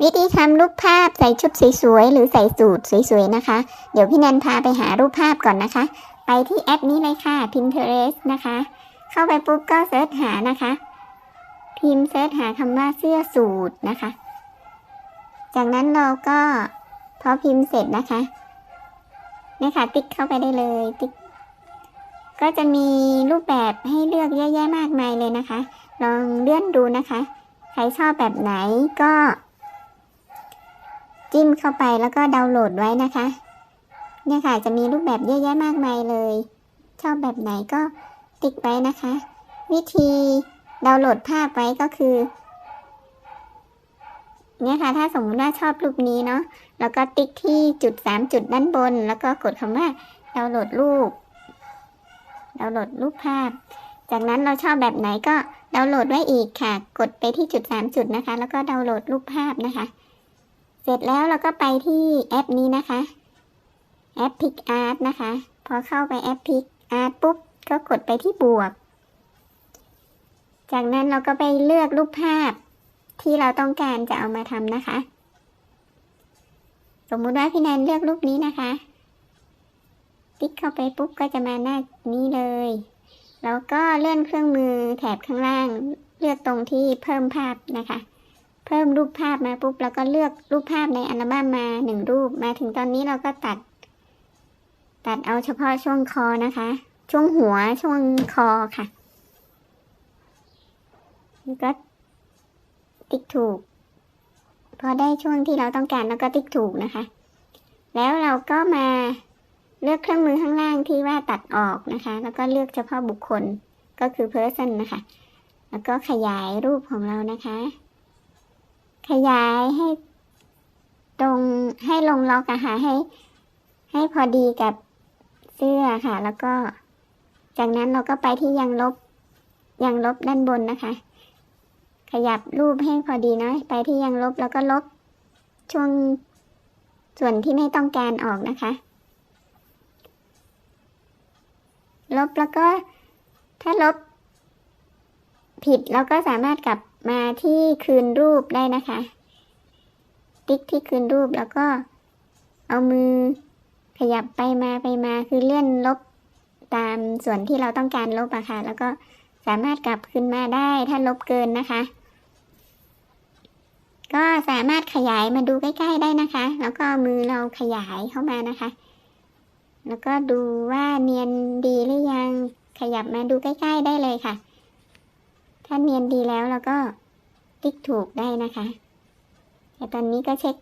วิธีทำรูปภาพใส่ชุดสวยๆหรือใส่สูทสวยๆนะคะ เดี๋ยวพี่แนนพาไปหารูปภาพก่อนนะคะ ไปที่แอปนี้เลยค่ะ Pinterest นะคะ เข้าไปปุ๊บก็เซิร์ชหานะคะ พิมพ์เซิร์ชหาคำว่าเสื้อสูทนะคะ จากนั้นเราก็พอพิมพ์เสร็จนะคะเนี่ยค่ะติ๊กเข้าไปได้เลยติ๊กก็จะมีรูปแบบให้เลือกเยอะแยะมากมายเลยนะคะ ลองเลื่อนดูนะคะ ใครชอบแบบไหนก็ จิ้มเข้าไปแล้วก็ดาวน์โหลดไว้นะคะ เนี่ยค่ะจะมีรูปแบบเยอะแยะมากมายเลย ชอบแบบไหนก็ติ๊กไว้นะคะ วิธีดาวน์โหลดภาพไว้ก็คือ เนี่ยค่ะ ถ้าสมมติว่าชอบรูปนี้เนาะแล้วก็ติ๊กที่จุดสามจุดด้านบน แล้วก็กดคำว่าดาวน์โหลดรูปดาวน์โหลดรูปภาพ จากนั้นเราชอบแบบไหนก็ดาวน์โหลดไว้อีกค่ะ กดไปที่จุดสามจุดนะคะ แล้วก็ดาวน์โหลดรูปภาพนะคะ เสร็จแล้วเราก็ไปที่แอปนี้นะคะ แอป Pic Art นะคะ พอเข้าไปแอป Pic Art ปุ๊บ ก็กดไปที่บวก จากนั้นเราก็ไปเลือกรูปภาพที่เราต้องการจะเอามาทำนะคะ สมมุติว่าพี่แนนเลือกรูปนี้นะคะติ๊กเข้าไปปุ๊บก็จะมาหน้านี้เลย แล้วก็เลื่อนเครื่องมือแถบข้างล่าง เลือกตรงที่เพิ่มภาพนะคะ เพิ่มรูปภาพมาปุ๊บ แล้วก็เลือกรูปภาพในอัลบั้มมาหนึ่งรูป มาถึงตอนนี้เราก็ตัด ตัดเอาเฉพาะช่วงคอนะคะ ช่วงหัวช่วงคอค่ะแล้วก็ติ๊กถูก พอได้ช่วงที่เราต้องการแล้วก็ติ๊กถูกนะคะ แล้วเราก็มาเลือกเครื่องมือข้างล่างที่ว่าตัดออกนะคะ แล้วก็เลือกเฉพาะบุคคลก็คือ person นะคะ แล้วก็ขยายรูปของเรานะคะ ขยายให้ตรงให้ลงล็อกอะค่ะให้ ให้พอดีกับเสื้อค่ะ แล้วก็ จากนั้นเราก็ไปที่ยังลบยังลบด้านบนนะคะ ขยับรูปให้พอดีเนาะไปที่ยังลบแล้วก็ลบช่วงส่วนที่ไม่ต้องการออกนะคะ ลบแล้วก็ถ้าลบผิดเราก็สามารถกลับ มาที่คืนรูปได้นะคะ ติ๊กที่คืนรูปแล้วก็ เอามือขยับไปมาไปมาคือเลื่อนลบตามส่วนที่เราต้องการลบอะค่ะ แล้วก็สามารถกลับคืนมาได้ถ้าลบเกินนะคะ ก็สามารถขยายมาดูใกล้ ๆได้นะคะ แล้วก็มือเราขยายเข้ามานะคะ แล้วก็ดูว่าเนียนดีหรือยังขยับมาดูใกล้ ๆ ได้เลยค่ะ ถ้าเนียนดีแล้วเราก็ติ๊กถูกได้นะคะ แต่ตอนนี้ก็เช็ค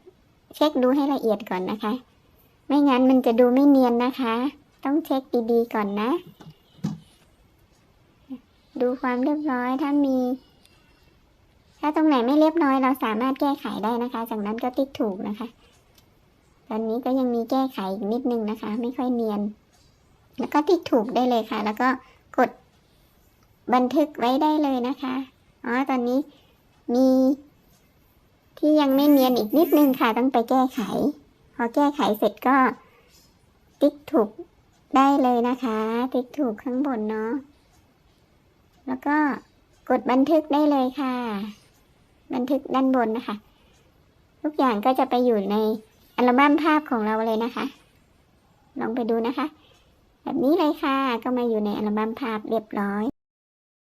เช็คดูให้ละเอียดก่อนนะคะ ไม่งั้นมันจะดูไม่เนียนนะคะ ต้องเช็คดีๆก่อนนะ ดูความเรียบร้อยถ้ามี ถ้าตรงไหนไม่เรียบร้อยเราสามารถแก้ไขได้นะคะ จากนั้นก็ติ๊กถูกนะคะ ตอนนี้ก็ยังมีแก้ไขอีกนิดนึงนะคะ ไม่ค่อยเนียน แล้วก็ติ๊กถูกได้เลยค่ะ แล้วก็ บันทึกไว้ได้เลยนะคะ อ๋อ ตอนนี้มี ที่ยังไม่เนียนอีกนิดนึงค่ะ ต้องไปแก้ไข พอแก้ไขเสร็จก็ ติ๊กถูกได้เลยนะคะ ติ๊กถูกข้างบนเนาะ แล้วก็กดบันทึกได้เลยค่ะ บันทึกด้านบนนะคะ ทุกอย่างก็จะไปอยู่ในอัลบั้มภาพของเราเลยนะคะ ลองไปดูนะคะ แบบนี้เลยค่ะ ก็มาอยู่ในอัลบั้มภาพเรียบร้อย